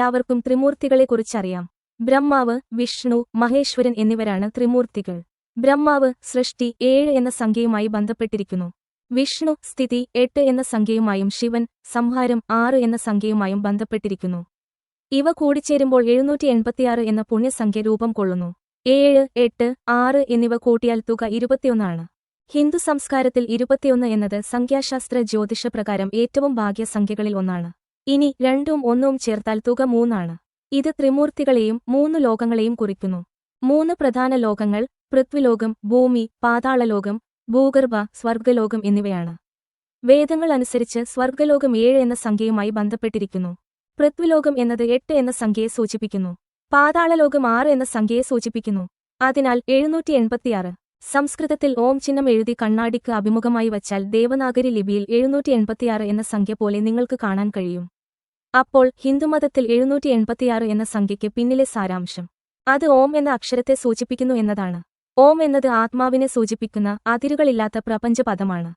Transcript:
എല്ലാവർക്കും ത്രിമൂർത്തികളെക്കുറിച്ചറിയാം. ബ്രഹ്മാവ് വിഷ്ണു മഹേശ്വരൻ എന്നിവരാണ് ത്രിമൂർത്തികൾ. ബ്രഹ്മാവ് സൃഷ്ടി ഏഴ് എന്ന സംഖ്യയുമായി ബന്ധപ്പെട്ടിരിക്കുന്നു. വിഷ്ണു സ്ഥിതി എട്ട് എന്ന സംഖ്യയുമായും ശിവൻ സംഹാരം ആറ് എന്ന സംഖ്യയുമായും ബന്ധപ്പെട്ടിരിക്കുന്നു. ഇവ കൂടിച്ചേരുമ്പോൾ എഴുന്നൂറ്റി എൺപത്തിയാറ് എന്ന പുണ്യസംഖ്യ രൂപം കൊള്ളുന്നു. ഏഴ് എട്ട് ആറ് എന്നിവ കൂട്ടിയാൽ തുക ഇരുപത്തിയൊന്നാണ്. ഹിന്ദു സംസ്കാരത്തിൽ ഇരുപത്തിയൊന്ന് എന്നത് സംഖ്യാശാസ്ത്ര ജ്യോതിഷപ്രകാരം ഏറ്റവും ഭാഗ്യസംഖ്യകളിൽ ഒന്നാണ്. ഇനി രണ്ടും ഒന്നും ചേർത്താൽ തുക മൂന്നാണ്. ഇത് ത്രിമൂർത്തികളെയും മൂന്ന് ലോകങ്ങളെയും കുറിക്കുന്നു. മൂന്ന് പ്രധാന ലോകങ്ങൾ പൃഥ്വിലോകം ഭൂമി പാതാളലോകം ഭൂഗർഭ സ്വർഗലോകം എന്നിവയാണ്. വേദങ്ങൾ അനുസരിച്ച് സ്വർഗലോകം ഏഴ് എന്ന സംഖ്യയുമായി ബന്ധപ്പെട്ടിരിക്കുന്നു. പൃഥ്വിലോകം എന്നത് എട്ട് എന്ന സംഖ്യയെ സൂചിപ്പിക്കുന്നു. പാതാളലോകം ആറ് എന്ന സംഖ്യയെ സൂചിപ്പിക്കുന്നു. അതിനാൽ എഴുന്നൂറ്റി എൺപത്തിയാറ് സംസ്കൃതത്തിൽ ഓം ചിഹ്നം എഴുതി കണ്ണാടിക്ക് അഭിമുഖമായി വച്ചാൽ ദേവനാഗരി ലിപിയിൽ എഴുന്നൂറ്റി എൺപത്തിയാറ് എന്ന സംഖ്യ പോലെ നിങ്ങൾക്ക് കാണാൻ കഴിയും. അപ്പോൾ ഹിന്ദുമതത്തിൽ എഴുന്നൂറ്റി എൺപത്തിയാറ് എന്ന സംഖ്യയ്ക്ക് പിന്നിലെ സാരാംശം. അത് ഓം എന്ന അക്ഷരത്തെ സൂചിപ്പിക്കുന്നു എന്നതാണ്. ഓം എന്നത് ആത്മാവിനെ സൂചിപ്പിക്കുന്ന അതിരുകളില്ലാത്ത പ്രപഞ്ചപദമാണ്.